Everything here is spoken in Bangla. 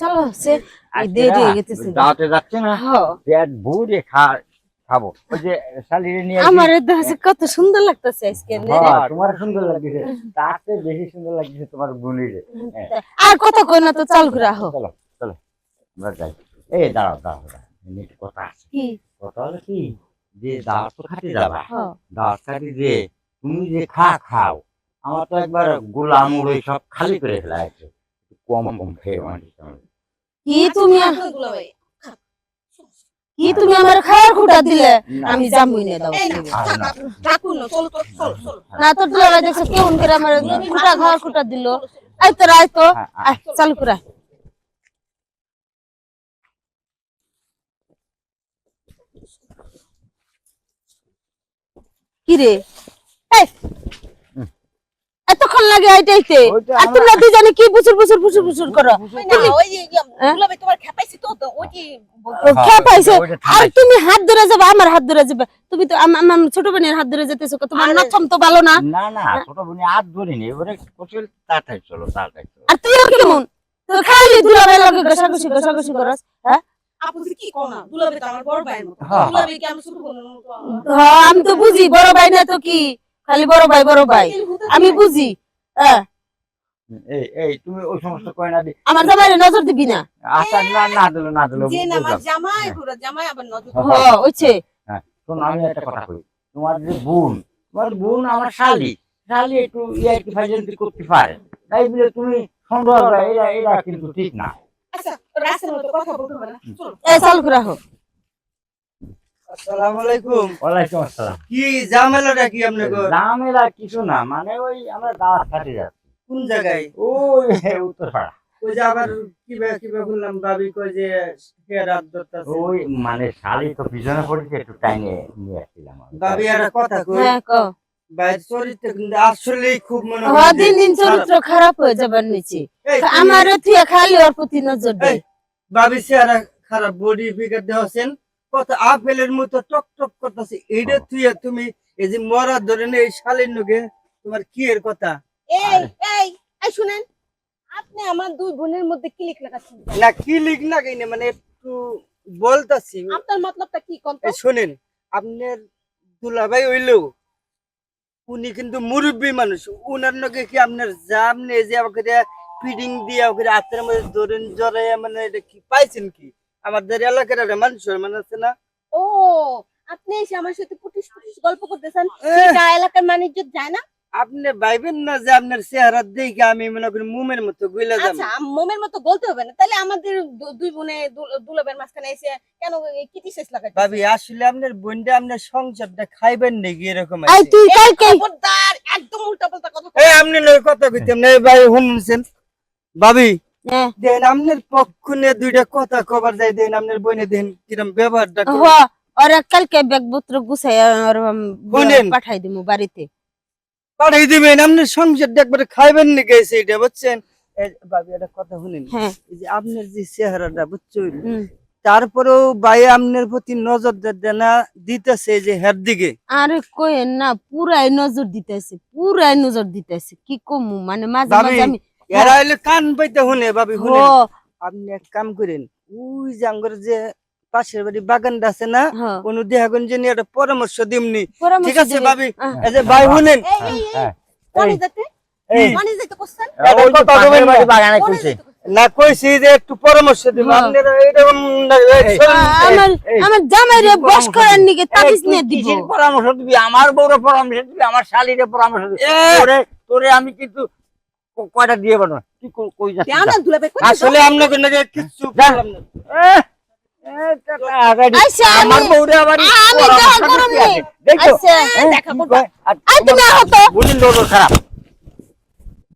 চলো সে দেরি হয়ে গেছে দাওয়াতে যাচ্ছে না হ্যাঁ পেট ভরে খা খাব। ওই যে শালিরে নিয়ে আমার কত সুন্দর লাগতেছে আজকে হ্যাঁ, তোমার সুন্দর লাগছে তার বেশি সুন্দর লাগছে তোমার বুনিরে আর কত কই না তো চাল করে আহো। চলো চলো আমরা যাই। এই দাঁড়াও দাঁড়াও দাঁড়াও কথা আছে। কি? কথা হলো কি? যে দাওয়াত তো খাতে যাবা। হ্যাঁ খাতে যে তুমি যে খা খাও। আমার তো একবার গোলাম উড়ে সব খালি করে ফেলা আছে। কম কম খেয়ে মানে কি তুমি কি তুমি আমার খাওয়ার খুঁটা দিলে? আমি জামুই না দাও না, তো দুলা দেখছ কেমন করে আমার খুঁটা খাওয়ার খুঁটা দিল। আই তো আই তো হ্যাঁ, আয়, চালু করে আয়। কি রে? এই, লাগে আইটাইতে ওইটা আর তোমরা দুজনে কি বুসুর বুসুর বুসুর বুসুর করো? ওই না, ওই যে হ্যাঁ? তোমার খেপাইছি তো, তো ওই যে ও খেয়ে আর তুমি হাত ধরে যাবে আমার হাত ধরে যাবে। তুমি তো আমার ছোট বোনের হাত ধরে যেতেছো তোমার নক্ষম তো ভালো না? না না ছোট বোনে আর ধরিনি এবারে কোচল তাড়াতাড়ি চলো তাড়াতাড়ি আর তুইও কেমন? তো খালি লগে করস না। হ্যাঁ, ছোট হ্যাঁ আমি তো বুঝি বড় ভাই না তো কি? খালি বড় ভাই বড় ভাই। আমি বুঝি। হ্যাঁ। এই এই তুমি ওই না আমার জামাইরে নজর দিবি না। আচ্ছা না না দিল না দিল যে না আমার জামাই, পুরো জামাই আবার নজর হ্যাঁ। হ ওইছে শোনো আমি একটা কথা কই। তোমার যে বোন তোমার বোন আমার শালি শালি একটু ইয়ে একটু ফাইজেন্সি করতে পারে তাই বলে তুমি সন্দেহ করা এটা এটা কিন্তু ঠিক না। আচ্ছা, রাস্তার মতো কথা বলতে হবে না। চলো। এ চালু করে রাখো। আসসালামু আলাইকুম। ওয়ালাইকুম আসসালাম। কি ঝামেলাটা কি আপনাকে ঝামেলা কিছু না মানে ওই আমরা দাওয়াত খাতে যাচ্ছি। কোন জায়গায়? ওই উত্তরপাড়া। ওই যে আবার কিবা কিবা বললাম ভাবি কই যে রাত ধরতাছে। ওই মানে শালি তো পিছনে পড়েছে একটু টাইনে নিয়ে আসছিলাম। ভাবি আর কথা কই? হ্যাঁ কও। বাইর চরিত্র কিন্তু আসলেই খুব মনে হয় দিন দিন খারাপ। চরিত্র খারাপ হয়ে যাবার নিচে। এই তুমি- আমার তুই খালি ওর প্রতি নজর দে। ভাবি চেহারা খারাপ বডি ফিগার দেওয়াছেন কত আপেলের মতো টক টক করতেছে এইটা তুই তুমি এই যে মরা ধরে নে, এই শালের নগে তোমার কি এর কথা? এই, এই, এই শুনেন, আপনি আমার দুই বোনের মধ্যে ক্লিক লাগাচ্ছেন না কি লিখ না মানে একটু বলতাছি। আপনার মতলবটা কি কোন এই শোনেন আপনার দুলাভাই হইলেও উনি কিন্তু মুরব্বী মানুষ উনার নগে কি আপনার জাম নেই যে আমাকে ফিডিং দিয়ে আমাকে হাতের মধ্যে ধরেন জড়াই মানে এটা কি পাইছেন কি? আমাদের এলাকার একটা মানুষ মানে আছে না? ও আপনি এসে আমার সাথে পুটিস পুটিস গল্প করতেছেন। সেটা এলাকার বাণিজ্য যায় না? আপনি ভাইবেন না যে আপনার চেহারা দেখে আমি মনে করি মোমের মতো গুইলা যাব? আচ্ছা মোমের মতো বলতে হবে না। তাহলে আমাদের দুই বোনে দুলাবের মাঝখানে এসে কেন কিটি শেষ লাগাই ভাবি আসলে আপনার বোনটা আপনার সংসারটা খাইবেন নাকি এরকম এই তুই একদম উল্টা পাল্টা কথা এই আপনি নয় কথা কইতাম না এই ভাই শুনছেন? ভাবি দেন আপনার পক্ষ দুইটা কথা কবার যাই দেন আপনার বোনে দেন কিরম ব্যবহারটা ওরা কালকে ব্যাগপত্র গুছাই পাঠাই দিমু বাড়িতে। পাঠাই দিবেন আপনার সংসারটা একবারে খাইবেন নাকি সেইটা বুঝছেন? এই একটা কথা শুনেন। হ্যাঁ। এই যে আপনার যে চেহারাটা বুঝছেন তারপরেও ভাই আপনার প্রতি নজর দেয় না দিতেছে যে হের দিকে। আরে কইেন না পুরাই নজর দিতেছে পুরাই নজর দিতেছে কি কমু? মানে মাঝে মাঝে আমি এরা হইলে কান পাইতে শুনে ভাবি হ আপনি এক কাম করেন ওই যে আঙ্গর যে পাশের বাড়ি বাগানটা আছে না হ অনু দেহাগন যে নিয়ে একটা পরামর্শ দিমনি। ঠিক আছে ভাবি ভাই হ্যাঁ, কোনি কোনি না। বাড়ি কোনি কইছি। যে একটু পরামর্শ দিব। হ্যাঁ। আপনারা এরকম আমার জামাই রে বস পরামর্শ করার দিবি? নিকে এই, তাবিজ নিয়ে দিব। পরামর্শ দিবি? আমার বউর পরামর্শ দিবি আমার শালিরে পরামর্শ দিবি। তোরে তোরে আমি কিন্তু কয়টা দিয়ে বানো কি কই- না দুলাবে কই আসলে আপনাকে নাকি যে। কিছু বললাম না। আমার বউরে আবার আমি দেখা করব হ্যাঁ, দেখা আর তুমি আহত বোনের নজর খারাপ।